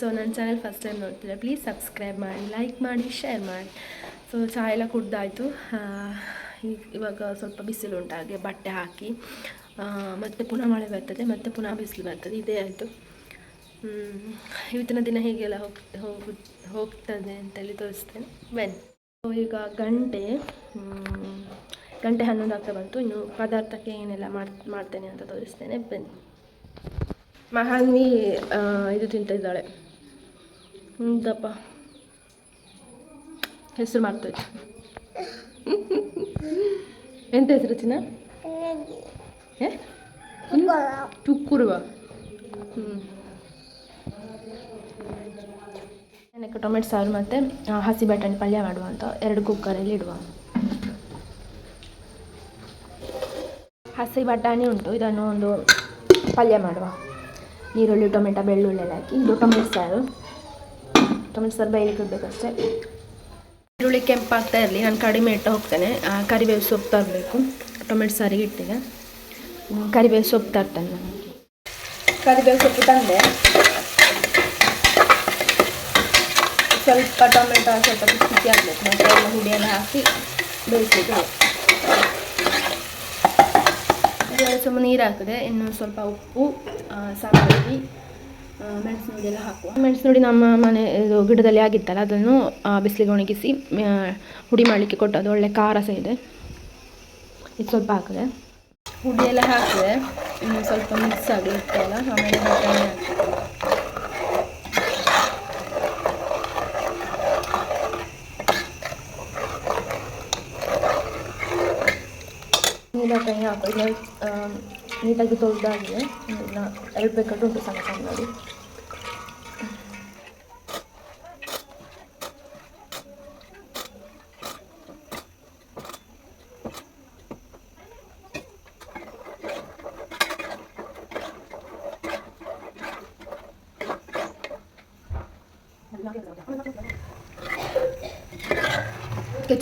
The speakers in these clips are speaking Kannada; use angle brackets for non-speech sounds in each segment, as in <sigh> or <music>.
ಸೊ ನನ್ನ ಚಾನೆಲ್ ಫಸ್ಟ್ ಟೈಮ್ ನೋಡ್ತಿದ್ರೆ ಪ್ಲೀಸ್ ಸಬ್ಸ್ಕ್ರೈಬ್ ಮಾಡಿ ಲೈಕ್ ಮಾಡಿ ಶೇರ್ ಮಾಡಿ. ಸೊ ಚಹಾ ಎಲ್ಲ ಕುಡ್ದಾಯಿತು. ಇವಾಗ ಸ್ವಲ್ಪ ಬಿಸಿಲು ಹಾಗೆ ಬಟ್ಟೆ ಹಾಕಿ ಮತ್ತು ಪುನಃ ಮಳೆ ಬರ್ತದೆ, ಮತ್ತು ಪುನಃ ಬಿಸಿಲು ಬರ್ತದೆ. ಇದೇ ಆಯಿತು. ಇವತ್ತಿನ ದಿನ ಹೀಗೆಲ್ಲ ಹೋಗ್, ಹೋಗು, ಹೋಗ್ತದೆ ಅಂತೇಳಿ ತೋರಿಸ್ತೇನೆ. ವೆನ್ ಸೊ ಈಗ ಗಂಟೆ ಗಂಟೆ ಹನ್ನೊಂದು ಆಗ್ತಾ ಬಂತು. ಇನ್ನು ಪದಾರ್ಥಕ್ಕೆ ಏನೆಲ್ಲ ಮಾಡ್, ಮಾಡ್ತೇನೆ ಅಂತ ತೋರಿಸ್ತೇನೆ. ಬನ್ನಿ. ಮಹಾನ್ವಿ ಇದು ತಿಂತಿದ್ದಾಳೆ. ಹ್ಞೂದಪ್ಪ ಹೆಸರು ಮಾಡ್ತದೆ ಎಂತ ಹೆಸರು ಚಿನ್ನ? ಏ ಚುಕ್ಕುರುವ ಹ್ಞೂ ಏನಕ್ಕೆ ಟೊಮೆಟೊ ಸಾರು ಮತ್ತು ಹಸಿ ಬಟಾಣಿ ಪಲ್ಯ ಮಾಡುವ ಅಂತ ಎರಡು ಕುಕ್ಕರಲ್ಲಿ ಇಡುವ. ಹಸಿ ಬಟಾಣಿ ಉಂಟು, ಇದನ್ನು ಒಂದು ಪಲ್ಯ ಮಾಡುವ. ಈರುಳ್ಳಿ, ಟೊಮೆಟೊ, ಬೆಳ್ಳುಳ್ಳಿ ಎಲ್ಲ ಹಾಕಿ, ಇದು ಟೊಮೆಟೊ ಸಾರು. ಟೊಮೆಟೊ ಸಾರು ಬೈಲಿಕ್ಕೆ ಇಡಬೇಕಷ್ಟೇ ಈರುಳ್ಳಿ ಕೆಂಪಾಗ್ತಾ ಇರಲಿ, ನಾನು ಕಡಿಮೆ ಇಟ್ಟು ಹೋಗ್ತೇನೆ. ಕರಿಬೇವು ಸೊಪ್ಪು ತರಬೇಕು. ಟೊಮೆಟೊ ಸಾರಿಗೆ ಇಟ್ಟಿಗೆ ಕರಿಬೇವು ಸೊಪ್ಪು ತರ್ತೇನೆ ನಾನು. ಕರಿಬೇವು ಸೊಪ್ಪು ತಂದೆ. ಸ್ವಲ್ಪ ಟೊಮೆಟೊ, ಸ್ವಲ್ಪ ಬಿಸಿ ಆಗಬೇಕು. ಮತ್ತೆ ಎಲ್ಲ ಹುಡಿಯೆಲ್ಲ ಹಾಕಿ ಬೇಯಿಸಬೇಕು ಇದೆಲ್ಲ ಸ್ವಲ್ಪ ನೀರು ಹಾಕಿದೆ ಇನ್ನು ಸ್ವಲ್ಪ ಉಪ್ಪು ಆ, ಮೆಣಸು ನೋಡಿ ಎಲ್ಲ ಹಾಕುವ. ಮೆಣಸು ನೋಡಿ ನಮ್ಮ ಮನೆ ಇದು ಗಿಡದಲ್ಲಿ ಆಗಿತ್ತಲ್ಲ ಅದನ್ನು ಬಿಸಿಲಿಗೆ ಒಣಗಿಸಿ ಹುಡಿ ಮಾಡಲಿಕ್ಕೆ ಕೊಟ್ಟು ಅದು ಒಳ್ಳೆ ಖಾರ ಸಹ ಇದೆ. ಇದು ಸ್ವಲ್ಪ ಹಾಕಿದೆ. ಹುಡಿ ಎಲ್ಲ ಹಾಕಿದೆ. ಇನ್ನು ಸ್ವಲ್ಪ ಮಿಕ್ಸ್ ಆಗಲಿ ಇತ್ತಲ್ಲ ಆಮೇಲೆ ಬಟಾಣಿ ಹಾಕಿ ನೀಟಾಗಿ ಹಾಕೋ ಇಲ್ಲ ನೀಟಾಗಿ ತೊಳೆದಾಗಿದೆ ಇನ್ನು ಎರಡು ಬೇಕಾದ್ರೆ ಉಂಟು ಸಣ್ಣ ಸಣ್ಣದು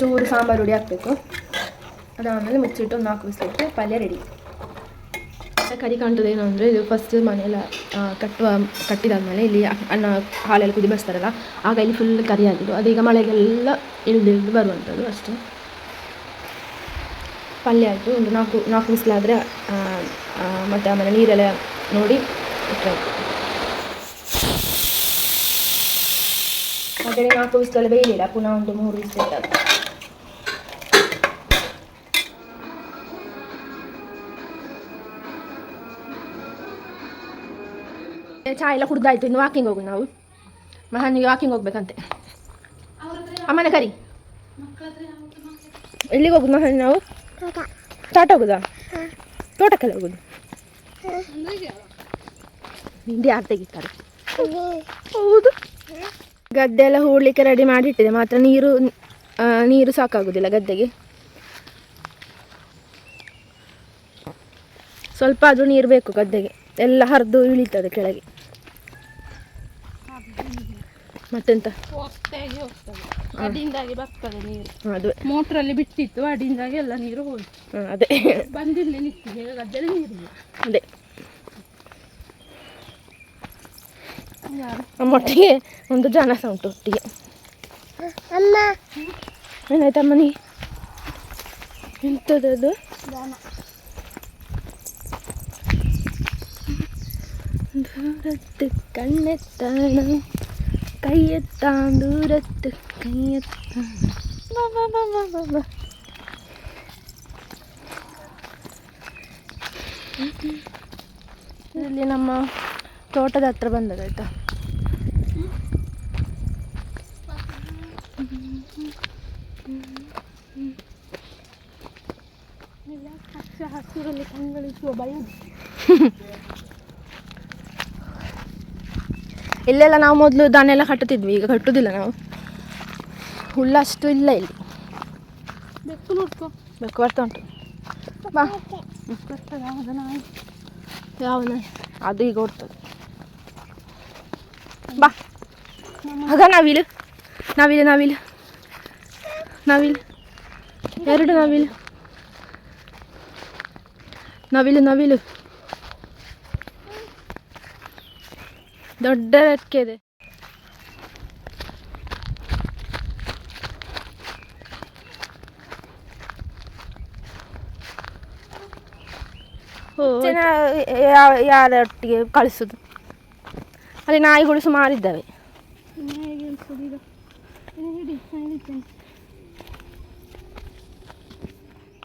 ಚೂರು ಸಾಂಬಾರು ಹುಡಿ ಹಾಕಬೇಕು. ಅದಾದಮೇಲೆ ಮುಚ್ಚಿಟ್ಟು ಒಂದು ನಾಲ್ಕು ಬಿಸಿಲಿಟ್ಟು ಪಲ್ಯ ರೆಡಿ ಕರಿ ಕಾಣ್ತದೆ ಏನು ಅಂದರೆ ಇದು ಫಸ್ಟ್ ಮನೆಯೆಲ್ಲ ಕಟ್ಟುವ, ಕಟ್ಟಿದಾದಮೇಲೆ ಇಲ್ಲಿ ಅನ್ನ ಹಾಲೆಲ್ಲ ಕುದಿ ಬಸ್ತಾರಲ್ಲ ಆಗ ಇಲ್ಲಿ ಫುಲ್ ಕರಿ ಆಗಿದ್ದು. ಅದೀಗ ಮಳೆಗೆಲ್ಲ ಇಳಿದಿಳಿದು ಬರುವಂಥದ್ದು ಅಷ್ಟೇ. ಪಲ್ಯ ಆಯಿತು. ಒಂದು ನಾಲ್ಕು ನಾಲ್ಕು ಬಿಸಿಲಾದರೆ ಮತ್ತು ಆಮೇಲೆ ನೀರೆಲ್ಲ ನೋಡಿ ಇಟ್ಟಾಯಿತು ಹಾಗೆಯೇ ನಾಲ್ಕು ಬಿಸಿಲೆಲ್ಲ ಬೇಯಲಿಲ್ಲ. ಪುನಃ ಒಂದು ಮೂರು ಬಿಸಿಲು ಚಹಾ ಎಲ್ಲ ಕುಡ್ದಾಯ್ತು, ಇನ್ನು ವಾಕಿಂಗ್ ಹೋಗುದು ನಾವು. ಮಹಾನಿಗೆ ವಾಕಿಂಗ್ ಹೋಗ್ಬೇಕಂತೆ. ಅಮ್ಮನೆ ಕರಿ. ಎಲ್ಲಿಗೆ ಹೋಗುದು ಮಹಾನಿ ನಾವು? ತೋಟ ಹೋಗುದಾ? ತೋಟಕ್ಕೆಲ್ಲ ಹೋಗುದು. ಹಿಂದಿ ಯಾರು ತೆಗಿತಾರೆ? ಹೌದು. ಗದ್ದೆ ಎಲ್ಲ ಹೂಡ್ಲಿಕ್ಕೆ ರೆಡಿ ಮಾಡಿಟ್ಟಿದೆ, ಮಾತ್ರ ನೀರು ನೀರು ಸಾಕಾಗುದಿಲ್ಲ ಗದ್ದೆಗೆ. ಸ್ವಲ್ಪ ಆದರೂ ನೀರು ಬೇಕು ಗದ್ದೆಗೆ. ಎಲ್ಲ ಹರಿದು ಇಳಿತದೆ ಕೆಳಗೆ. ಮತ್ತೆಂತ? ಹೋಗ್ತಾಗಿ ಹೋಗ್ತದೆ ಅಡಿಯಿಂದಾಗಿ ಬರ್ತದೆ ನೀರು. ಅದು. ಮೋಟ್ರಲ್ಲಿ ಬಿಟ್ಟಿತ್ತು ಅಡಿಯಿಂದಾಗಿ ಎಲ್ಲ ನೀರು ಹೋಯ್ತು. ಅದೇ. ಬಂದಿಲ್ಲಿ ನಿಂತು ಈಗ ಗದ್ದೆಲಿ ನೀರಿಲ್ಲ ಅದೇ. ನಮ್ಮೊಟ್ಟಿಗೆ ಒಂದು ಜನ ಸಹ ಉಂಟು ಒಟ್ಟಿಗೆ. ಅಮ್ಮ. ಏನಾಯ್ತಮ್ಮ ನೀ? ಎಂಥದ್ದು ದೂರತ್ತು ಕಣ್ಣೆತ್ತಾಣ ಕೈಯೆತ್ತಾನ್ ದೂರತ್ತು ಬಾ ಇಲ್ಲಿ ನಮ್ಮ ತೋಟದ ಹತ್ರ ಬಂದದಾಯ್ತಾ ಹಸಿರಲ್ಲಿ ಕಂಗಳಿಸುವ ಭಯ. <laughs> ಇಲ್ಲೆಲ್ಲ ನಾವು ಮೊದಲು ದನ ಎಲ್ಲ ಕಟ್ಟುತ್ತಿದ್ವಿ ಈಗ ಕಟ್ಟುವುದಿಲ್ಲ ನಾವು. ಹುಲ್ಲಷ್ಟು ಇಲ್ಲ ಇಲ್ಲಿ. ಬೆಕ್ಕು ನೋಡ್ಕೊ. ಬೆಕ್ಕು ಬರ್ತಾ ಉಂಟು. ಬಾ. ಯಾವ ನಾಯಿ? ಅದು ಈಗ ಓಡ್ತದೆ. ಬಾ. ಆಗ ನಾವಿಲ್. ನಾವಿಲ್ ನಾವಿಲ್. ನಾವಿಲ್. ಎರಡು ನಾವಿಲ್. ನವಿಲು ನವಿಲು. ದೊಡ್ಡ ರೆಕ್ಕೆ ಇದೆ. ಯಾರೊಟ್ಟಿಗೆ ಕಳಿಸುದು? ಅಲ್ಲಿ ನಾಯಿಗಳು ಸುಮಾರಿದ್ದಾವೆ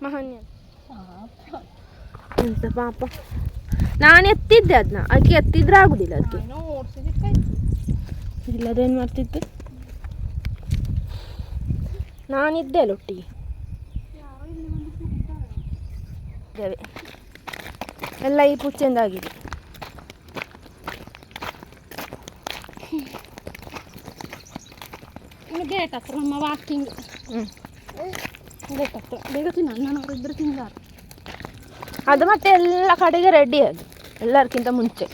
ಮಹಾನ್ಯ. ಎಂತ ಪಾಪ. ನಾನು ಎತ್ತಿದ್ದೆ ಅದನ್ನ ಅದಕ್ಕೆ ಎತ್ತಿದ್ರೆ ಆಗುದಿಲ್ಲ ಅದಕ್ಕೆ ಇಲ್ಲದೇನು ಮಾಡ್ತಿದ್ದೆ? ನಾನಿದ್ದೆ ಲೊಟ್ಟಿಗೆ ಇದ್ದೇವೆ. ಎಲ್ಲ ಈ ಪುಚ್ಚೆಂದಾಗಿದೆ ಗೇಟ್ ಹತ್ರ ನಮ್ಮ ವಾಕಿಂಗ್ ಗೇಟ್ ಹತ್ರ. ಬೇಗ ತಿನ್ನ ಇಬ್ಬರು ತಿಂದಾರು ಅದು ಮತ್ತೆ ಎಲ್ಲ ಕಡೆಗೆ ರೆಡಿ ಅದು. ಎಲ್ಲರಿಗಿಂತ ಮುಂಚೆ.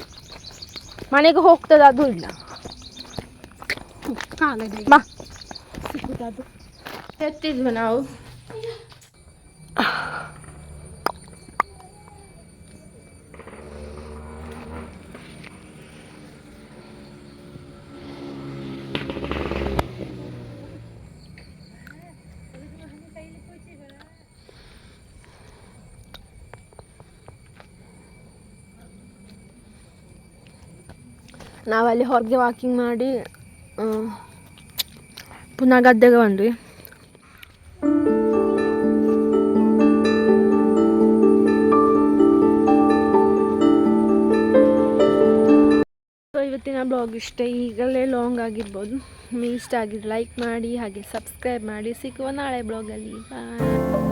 ಮನೆಗೆ ಹೋಗ್ತದೆ ಅದು ಇಲ್ಲ. ಬಾ. ಎತ್ತಿದ್ವಿ ನಾವು. ನಾವಲ್ಲಿ ಹೊರಗೆ ವಾಕಿಂಗ್ ಮಾಡಿ ಪುನಃ ಗದ್ದೆಗೆ ಬಂದ್ವಿ. ಸೊ ಇವತ್ತಿನ ಬ್ಲಾಗ್ ಇಷ್ಟ. ಈಗಲೇ ಲಾಂಗ್ ಆಗಿರ್ಬೋದು. ಇಷ್ಟ ಆಗಿದ್ರೆ ಲೈಕ್ ಮಾಡಿ, ಹಾಗೆ ಸಬ್ಸ್ಕ್ರೈಬ್ ಮಾಡಿ. ಸಿಕ್ಕುವ ನಾಳೆ ಬ್ಲಾಗಲ್ಲಿ ಬಾಯ್